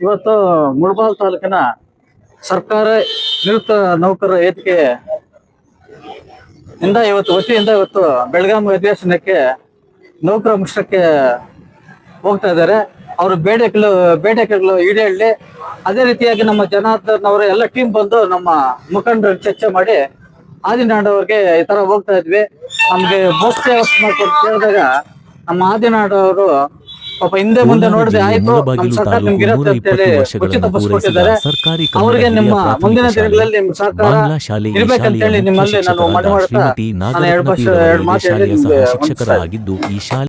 ಇವತ್ತು ಮುಳಬಾಗ್ ತಾಲೂಕಿನ ಸರ್ಕಾರ ನಿವೃತ್ತ ನೌಕರರ ಏತಿಗೆ ಇಂದ ಇವತ್ತು, ವತಿಯಿಂದ ಇವತ್ತು ಬೆಳಗಾವಿ ಅಧಿವೇಶನಕ್ಕೆ ನೌಕರ ಮುಷ್ಟಕ್ಕೆ ಹೋಗ್ತಾ ಇದ್ದಾರೆ. ಅವರು ಬೇಡಿಕೆಗಳು ಬೇಡಿಕೆಗಳು ಈಡೇಳಿ ಅದೇ ರೀತಿಯಾಗಿ ನಮ್ಮ ಜನಾರ್ದನ್ ಎಲ್ಲ ಟೀಮ್ ಬಂದು ನಮ್ಮ ಮುಖಂಡರ ಚರ್ಚೆ ಮಾಡಿ ಆದಿನಾಡ್ ಅವ್ರಿಗೆ ಈ ತರ ಹೋಗ್ತಾ ಇದ್ವಿ. ನಮ್ಗೆ ಬಸ್ ವ್ಯವಸ್ಥೆ ಮಾಡ್ಕೊಂಡು ಕೇಳಿದಾಗ ನಮ್ಮ ಆದಿನಾಡ್ ಅವರು ಪಾಪ ಹಿಂದೆ ಮುಂದೆ ನೋಡಿದ್ರೆ ಆಯ್ತು ನಮ್ಮ ಸರ್ಕಾರ ನಿಮ್ಗೆ ಇರುತ್ತೆ ಅಂತ ಉಚಿತ ಬಸ್ ಕೊಟ್ಟಿದ್ದಾರೆ. ಸರ್ಕಾರಿ ಅವ್ರಿಗೆ ನಿಮ್ಮ ಮುಂದಿನ ದಿನಗಳಲ್ಲಿ ನಿಮ್ಮ ಸಹಕಾರ ಬಾಂಗ್ಲಾ ಶಾಲೆಯ ಇರ್ಬೇಕಂತ ಹೇಳಿ ನಿಮ್ಮಲ್ಲಿ ನಾನು ಮುಖ್ಯ ಮನವಿ ಮಾಡ್ತಾ ನಾನು ಎರಡು ಎರಡು ಮಾತು ಹೇಳಿ ಶಾಲೆಯ ಸಹ ನಿಮ್ಗೆ ಶಿಕ್ಷಕರಾಗಿದ್ದು ಈ ಶಾಲೆ